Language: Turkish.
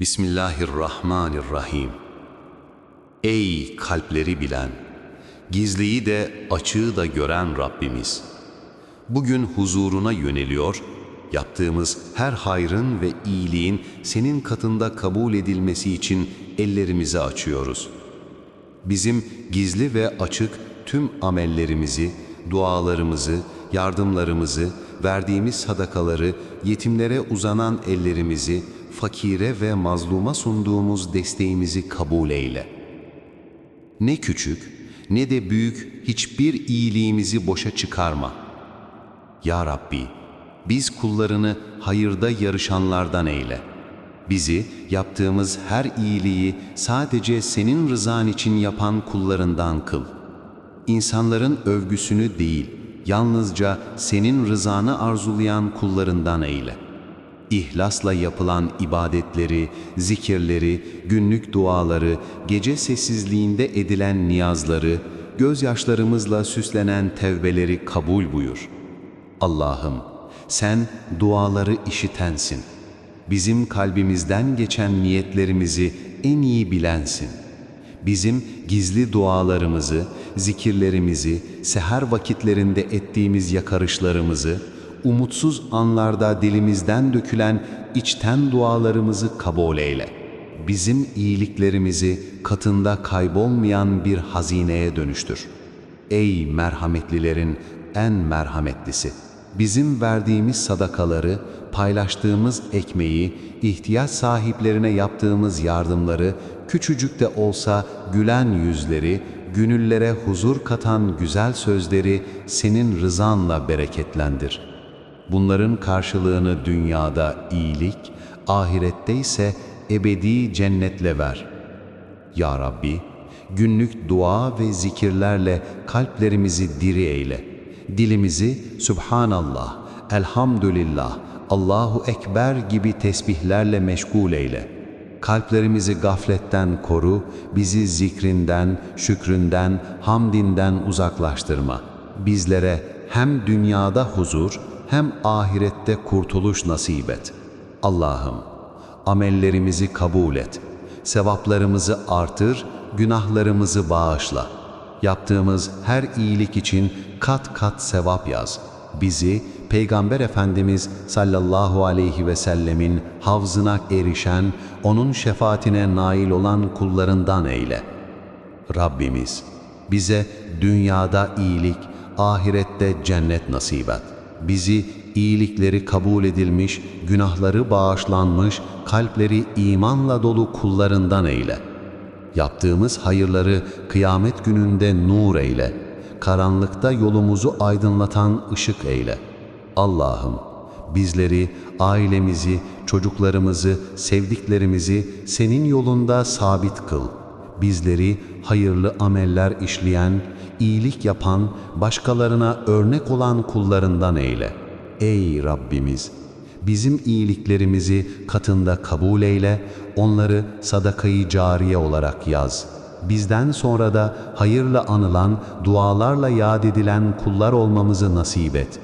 Bismillahirrahmanirrahim. Ey kalpleri bilen, gizliyi de açığı da gören Rabbimiz. Bugün huzuruna yöneliyor, yaptığımız her hayrın ve iyiliğin senin katında kabul edilmesi için ellerimizi açıyoruz. Bizim gizli ve açık tüm amellerimizi, dualarımızı, yardımlarımızı, verdiğimiz sadakaları, yetimlere uzanan ellerimizi, fakire ve mazluma sunduğumuz desteğimizi kabul eyle. Ne küçük ne de büyük hiçbir iyiliğimizi boşa çıkarma. Ya Rabbi, biz kullarını hayırda yarışanlardan eyle. Bizi yaptığımız her iyiliği sadece senin rızan için yapan kullarından kıl. İnsanların övgüsünü değil, yalnızca senin rızanı arzulayan kullarından eyle. İhlasla yapılan ibadetleri, zikirleri, günlük duaları, gece sessizliğinde edilen niyazları, gözyaşlarımızla süslenen tevbeleri kabul buyur. Allah'ım, sen duaları işitensin. Bizim kalbimizden geçen niyetlerimizi en iyi bilensin. Bizim gizli dualarımızı, zikirlerimizi, seher vakitlerinde ettiğimiz yakarışlarımızı, umutsuz anlarda dilimizden dökülen içten dualarımızı kabul eyle. Bizim iyiliklerimizi katında kaybolmayan bir hazineye dönüştür. Ey merhametlilerin en merhametlisi! Bizim verdiğimiz sadakaları, paylaştığımız ekmeği, ihtiyaç sahiplerine yaptığımız yardımları, küçücük de olsa gülen yüzleri, gönüllere huzur katan güzel sözleri senin rızanla bereketlendir. Bunların karşılığını dünyada iyilik, ahirette ise ebedi cennetle ver. Ya Rabbi, günlük dua ve zikirlerle kalplerimizi diri eyle. Dilimizi Subhanallah, Elhamdülillah, Allahu Ekber gibi tesbihlerle meşgul eyle. Kalplerimizi gafletten koru, bizi zikrinden, şükründen, hamdinden uzaklaştırma. Bizlere hem dünyada huzur, hem ahirette kurtuluş nasip et. Allah'ım, amellerimizi kabul et. Sevaplarımızı artır, günahlarımızı bağışla. Yaptığımız her iyilik için kat kat sevap yaz. Bizi Peygamber Efendimiz sallallahu aleyhi ve sellemin havzına erişen, onun şefaatine nail olan kullarından eyle. Rabbimiz, bize dünyada iyilik, ahirette cennet nasip et. Bizi iyilikleri kabul edilmiş, günahları bağışlanmış, kalpleri imanla dolu kullarından eyle. Yaptığımız hayırları kıyamet gününde nur eyle. Karanlıkta yolumuzu aydınlatan ışık eyle. Allah'ım bizleri, ailemizi, çocuklarımızı, sevdiklerimizi senin yolunda sabit kıl. Bizleri hayırlı ameller işleyen, iyilik yapan, başkalarına örnek olan kullarından eyle. Ey Rabbimiz! Bizim iyiliklerimizi katında kabul eyle, onları sadakayı cariye olarak yaz. Bizden sonra da hayırla anılan, dualarla yad edilen kullar olmamızı nasip et.